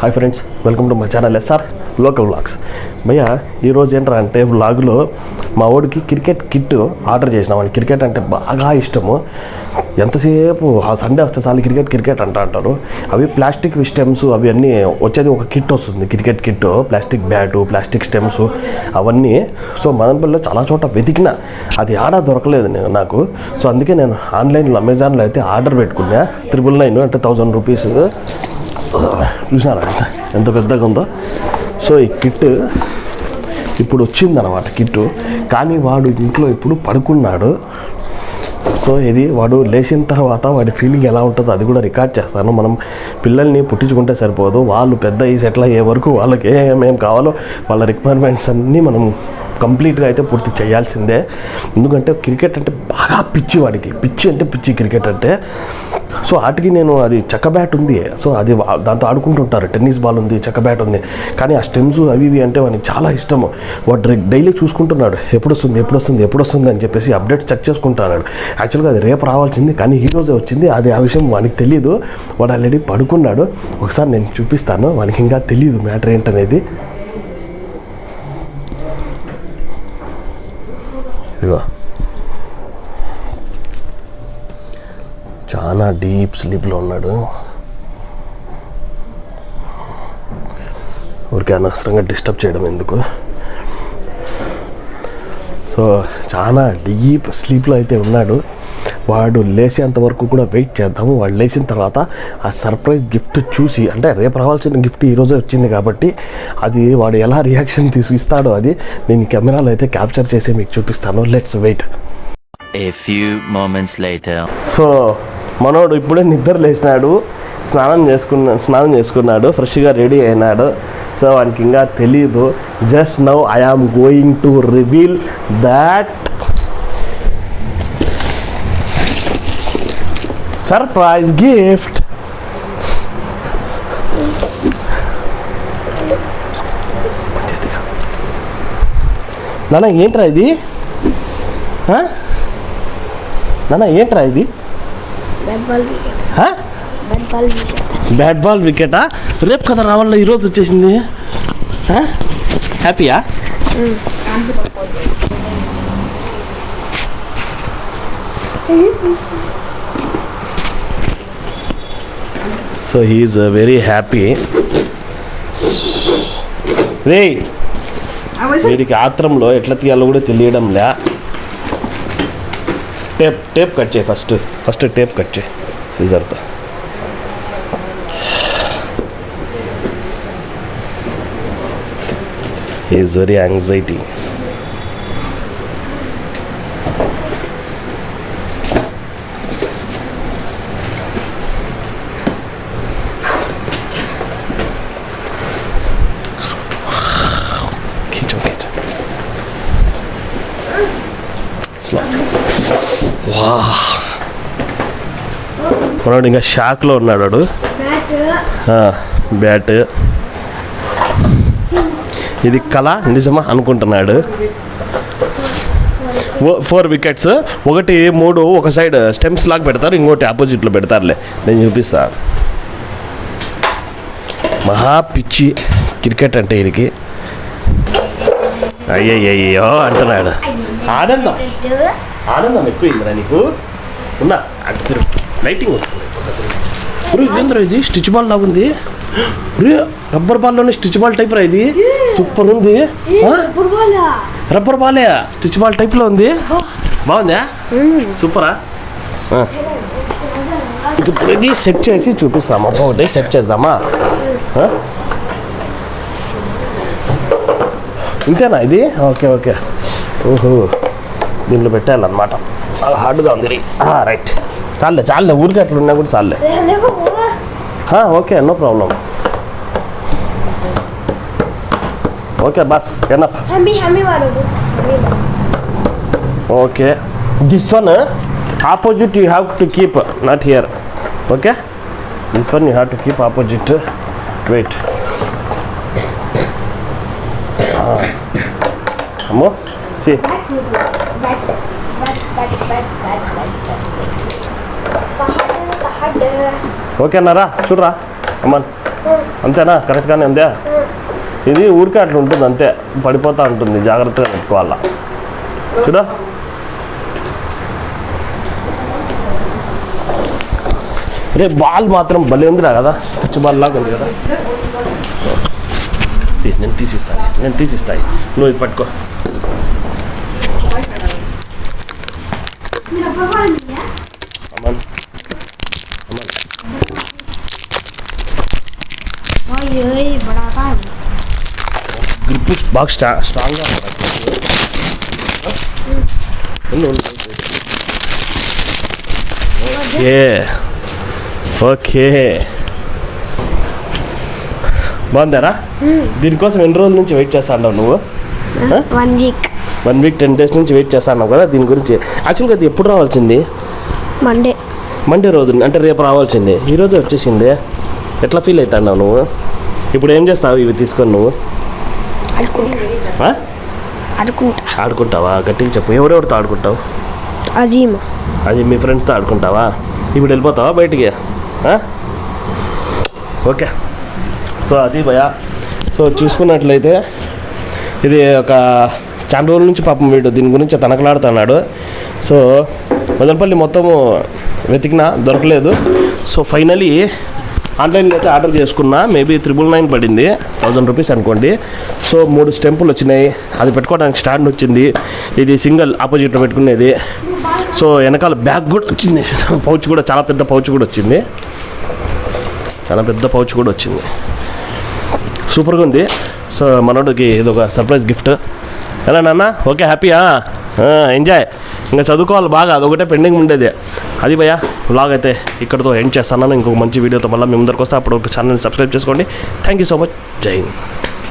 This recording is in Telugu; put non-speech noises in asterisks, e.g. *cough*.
Hi friends welcome to my channel SR local vlogs భయ్య ఈరోజు ఏంట్రా అంటే వ్లాగ్లో మా వాడికి క్రికెట్ కిట్ ఆర్డర్ చేసినాం క్రికెట్ అంటే బాగా ఇష్టము. ఎంతసేపు ఆ సండే వస్తే చాలు క్రికెట్ క్రికెట్ అంట అంటారు. అవి ప్లాస్టిక్ స్టెమ్స్ అవి అన్నీ వచ్చేది ఒక కిట్ వస్తుంది. Cricket kit plastic bat plastic stumps అవన్నీ. సో మదనపల్లిలో చాలా చోట వెతికిన. అది ఆడ దొరకలేదు నేను నాకు. సో అందుకే నేను ఆన్లైన్లో అమెజాన్లో అయితే ఆర్డర్ పెట్టుకున్నా. త్రిబుల్ నైన్ అంటే థౌజండ్ రూపీస్ చూసినారా? ఎంత? ఎంత పెద్దగా ఉందో? సో ఈ కిట్ ఇప్పుడు వచ్చిందనమాట కిట్టు. కానీ వాడు ఇంట్లో ఇప్పుడు పడుకున్నాడు. సో ఇది వాడు లేచిన తర్వాత వాడి ఫీలింగ్ ఎలా ఉంటుందో అది కూడా రికార్డ్ చేస్తాను. మనం పిల్లల్ని పుట్టించుకుంటే సరిపోదు. వాళ్ళు పెద్ద ఈ సెటిల్ అయ్యే వరకు వాళ్ళకి ఏమేమి కావాలో వాళ్ళ రిక్వైర్మెంట్స్ అన్నీ మనం కంప్లీట్గా అయితే పూర్తి చేయాల్సిందే. ఎందుకంటే క్రికెట్ అంటే బాగా పిచ్చి వాడికి. పిచ్చి అంటే పిచ్చి క్రికెట్ అంటే సో వాటికి నేను అది చెక్క బ్యాట్ ఉంది. సో అది దాంతో ఆడుకుంటుంటారు. టెన్నిస్ బాల్ ఉంది చెక్క బ్యాట్ ఉంది. కానీ ఆ స్టెమ్స్ అవి ఇవి అంటే వాడికి చాలా ఇష్టము వాడు డైలీ చూసుకుంటున్నాడు. ఎప్పుడు వస్తుంది ఎప్పుడు వస్తుంది ఎప్పుడు వస్తుంది అని చెప్పేసి అప్డేట్స్ చెక్ చేసుకుంటున్నాడు. యాక్చువల్గా అది రేపు రావాల్సింది కానీ ఈ రోజే వచ్చింది. అది ఆ విషయం వానికి తెలియదు వాడు ఆల్రెడీ పడుకున్నాడు. ఒకసారి నేను చూపిస్తాను. వానికి ఇంకా తెలియదు మ్యాటర్ ఏంటనేది. ఇదిగో. చాలా డీప్ స్లీప్లో ఉన్నాడు. ఊరికే అనవసరంగా డిస్టర్బ్ చేయడం ఎందుకు? సో చాలా డీప్ స్లీప్లో అయితే ఉన్నాడు. వాడు లేచేంత వరకు కూడా వెయిట్ చేద్దాము. వాడు లేచిన తర్వాత ఆ సర్ప్రైజ్ గిఫ్ట్ చూసి అంటే రేపు రావాల్సిన గిఫ్ట్ ఈరోజే వచ్చింది కాబట్టి అది వాడు ఎలా రియాక్షన్ తీసి ఇస్తాడో అది నేను కెమెరాలో అయితే క్యాప్చర్ చేసి మీకు చూపిస్తాను. Let's wait. A few moments later. So మనోడు ఇప్పుడే నిద్ర లేచినాడు స్నానం చేసుకున్నా స్నానం చేసుకున్నాడు ఫ్రెష్గా రెడీ అయినాడు. సో వానికి ఇంకా తెలియదు just now I am going to reveal that surprise gift నాన్న ఏంట్రా ఇది? నాన్న ఏంట్రా ఇది? బ్యాట్ బాల్ వికెట్ రేపు కదా రావాల? ఈరోజు వచ్చేసింది. ఆ? హ్యాపీయా so he is very happy రే వీడికి ఆత్రంలో ఎట్లా తీయాలో కూడా తెలియడంలే టేప్ టేప్ కట్ చేయి ఫస్ట్ ఫస్ట్ టేప్ కట్ చేయి సీజర్తో He is very స్లో వా మనోడు ఇంకా షాక్లో ఉన్నాడు వాడు. బ్యాట్ ఇది కళ నిజమా అనుకుంటున్నాడు. Four wickets. ఒకటి మూడు ఒక సైడ్ స్టెమ్స్ లాగా పెడతారు ఇంకోటి ఆపోజిట్లో పెడతారులే. నేను చూపిస్తా. మహా పిచ్చి క్రికెట్ అంటే వీడికి అయ్యయ్యో అంటున్నాడు. ఆనందం. ఆనందం ఎక్కువైందిరా నీకు? ఉన్నా అటు లైటింగ్ వస్తుంది. ఇది? స్టిచ్ బాల్ లాగా ఉంది. రబ్బర్ బాల్లోనే స్టిచ్ బాల్ టైప్ రా ఇది. సూపర్ ఉంది. రబ్బర్ బాలే? స్టిచ్ బాల్ టైప్లో ఉంది. బాగుందా? సూపరా? ఇప్పుడు ఇది సెట్ చేసి చూపిస్తాము? ఒకటి సెట్ చేద్దామా? ఇంతేనా ఇది? Okay okay. ओहो दी पेटन हाडी रईट चाले चाले ऊरके अट्ठा चाले हाँ ओके नो प्रॉब्लम ओके बस enough okay this one opposite you have to keep not here okay this one you have to keep opposite wait हाँ हमो to see. ఓకే అన్నారా చూడరా. అమ్మన్ అంతేనా? కరెక్ట్గానే ఉందా? ఇది ఊరికే అట్లా ఉంటుంది అంతే. పడిపోతూ ఉంటుంది జాగ్రత్తగా పెట్టుకోవాలా. చూడా. రే బాల్ మాత్రం భలే ఉందిరా కదా. స్టిచ్ బాల్ లాగా ఉంది కదా. నేను తీసిస్తాను నేను తీసిస్తాయి నువ్వు ఇది పట్టుకో. బాగా స్ట్రాంగ్గా ఓకే ఓకే బాగుందారా దీనికోసం ఎన్ని రోజుల నుంచి వెయిట్ చేస్తా నువ్వు? వన్ వీక్ టెన్ డేస్ నుంచి వెయిట్ చేస్తాను కదా దీని గురించి. యాక్చువల్గా అది ఎప్పుడు రావాల్సింది? మండే మండే రోజు అంటే రేపు రావాల్సింది. ఈరోజు వచ్చేసింది. ఎట్లా ఫీల్ అవుతాను నువ్వు? ఇప్పుడు ఏం చేస్తావు? ఇవి తీసుకొని నువ్వు? ఆడుకుంటా. ఆడుకుంటావా? గట్టిగా చెప్పు. ఎవరెవరితో ఆడుకుంటావు? అజీమ్. అది మీ ఫ్రెండ్స్తో ఆడుకుంటావా? ఇప్పుడు వెళ్ళిపోతావా బయటికి? ఓకే. సో అది భయా. సో చూసుకున్నట్లయితే ఇది ఒక చాలా రోజుల నుంచి పాపం వీడు దీని గురించి తనకలాడుతున్నాడు. సో మదనపల్లి మొత్తము వెతికినా దొరకలేదు. సో ఫైనలీ ఆన్లైన్లో అయితే ఆర్డర్ చేసుకున్నా. మేబీ త్రిబుల్ నైన్ పడింది. థౌజండ్ రూపీస్ అనుకోండి. సో మూడు స్టెంపులు వచ్చినాయి. అది పెట్టుకోవడానికి స్టాండ్ వచ్చింది. ఇది సింగిల్ ఆపోజిట్లో పెట్టుకునేది. సో వెనకాల బ్యాగ్ కూడా వచ్చింది. *laughs* పౌచ్ కూడా చాలా పెద్ద పౌచ్ కూడా వచ్చింది. చాలా పెద్ద పౌచ్ కూడా వచ్చింది. సూపర్గా ఉంది. సో మనోడికి ఇది ఒక సర్ప్రైజ్ గిఫ్ట్. ఎలా నాన్న ఓకే హ్యాపీయా ఎంజాయ్ ఇంకా చదువుకోవాలి బాగా అదొకటే పెండింగ్ ఉండేది. అది భయ్యా వ్లాగ్ అయితే ఇక్కడతో ఎండ్ చేస్తాను. ఇంకొక మంచి వీడియోతో మళ్ళీ మీ ముందరికి వస్తే. అప్పుడు ఒక ఛానల్ సబ్స్క్రైబ్ చేసుకోండి. థ్యాంక్ యూ సో మచ్ జై హింద్